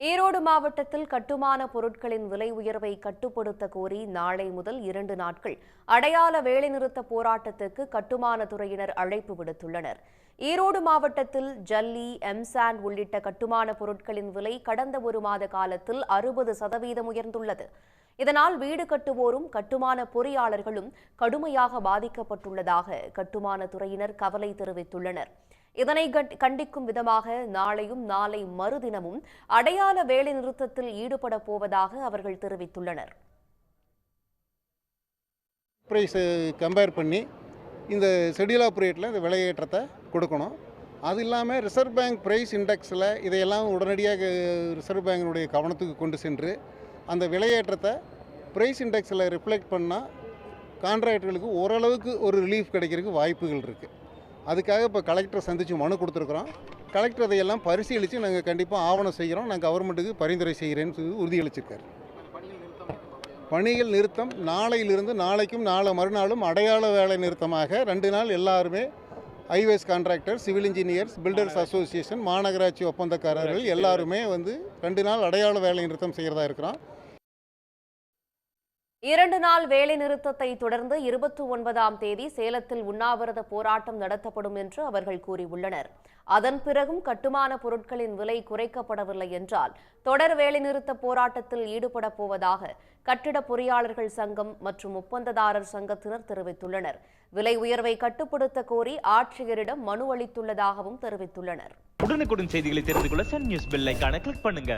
ஈரோடு மாவட்டத்தில் கட்டுமான பொருட்களின் விலை உயர்வை கட்டுப்படுத்த கோரி நாளை முதல் இரண்டு நாட்கள் அடையாள வேலைநிறுத்த போராட்டத்துக்கு கட்டுமான துறையினர் அழைப்பு விடுத்துள்ளனர். ஈரோடு மாவட்டத்தில் ஜல்லி எம்சாண்ட் உள்ளிட்ட கட்டுமான பொருட்களின் விலை கடந்த ஒரு மாத காலத்தில் அறுபது சதவீதம் உயர்ந்துள்ளது. இதனால் வீடு கட்டுவோரும் கட்டுமான பொறியாளர்களும் கடுமையாக பாதிக்கப்பட்டுள்ளதாக கட்டுமான துறையினர் கவலை தெரிவித்துள்ளனர். இதனை கண்டிக்கும் விதமாக நாளையும் நாளை மறுதினமும் அடையாள வேலை நிறுத்தத்தில் ஈடுபட போவதாக அவர்கள் தெரிவித்துள்ளனர். ப்ரைஸை கம்பேர் பண்ணி இந்த ஷெடியூல் ஆப்ரேட்டில் இந்த விலையேற்றத்தை கொடுக்கணும். அது இல்லாமல் ரிசர்வ் பேங்க் ப்ரைஸ் இண்டெக்ஸில் இதையெல்லாம் உடனடியாக ரிசர்வ் பேங்கினுடைய கவனத்துக்கு கொண்டு சென்று அந்த விலையேற்றத்தை ப்ரைஸ் இண்டெக்ஸில் ரிஃப்ளெக்ட் பண்ணால் கான்ட்ராக்டர்களுக்கு ஓரளவுக்கு ஒரு ரிலீஃப் கிடைக்கிறதுக்கு வாய்ப்புகள் இருக்குது அதுக்காக இப்போ கலெக்டரை சந்தித்து மனு கொடுத்துருக்குறோம். கலெக்டர் அதையெல்லாம் பரிசீலித்து நாங்கள் கண்டிப்பாக ஆவணம் செய்கிறோம் நாங்கள் கவர்மெண்ட்டுக்கு பரிந்துரை செய்கிறேன்னு சொல்லி உறுதியளிச்சிருக்காரு. பணிகள் நிறுத்தம் நாளையிலிருந்து நாளைக்கும் நாளை மறுநாளும் அடையாள வேலை நிறுத்தமாக ரெண்டு நாள் எல்லாருமே highways contractor civil engineers builders association மாநகராட்சி ஒப்பந்தக்காரர்கள் எல்லாருமே வந்து ரெண்டு நாள் அடையாள வேலை நிறுத்தம் செய்கிறதா இருக்கிறோம். இரண்டு நாள் வேலை நிறுத்தத்தை தொடர்ந்து இருபத்தி ஒன்பதாம் தேதி சேலத்தில் உண்ணாவிரத போராட்டம் நடத்தப்படும் என்று அவர்கள் கூறியுள்ளனர். அதன் பிறகும் கட்டுமான பொருட்களின் விலை குறைக்கப்படவில்லை என்றால் தொடர் வேலைநிறுத்த போராட்டத்தில் ஈடுபடப் போவதாக கட்டிட பொறியாளர்கள் சங்கம் மற்றும் ஒப்பந்ததாரர் சங்கத்தினர் தெரிவித்துள்ளனர். விலை உயர்வை கட்டுப்படுத்த கோரி ஆட்சியரிடம் மனு அளித்துள்ளதாகவும் தெரிவித்துள்ளனர். உடனுக்குடன் செய்திகளை தெரிந்து கொள்ள சன் நியூஸ் பெல்லைக்கான கிளிக் பண்ணுங்க.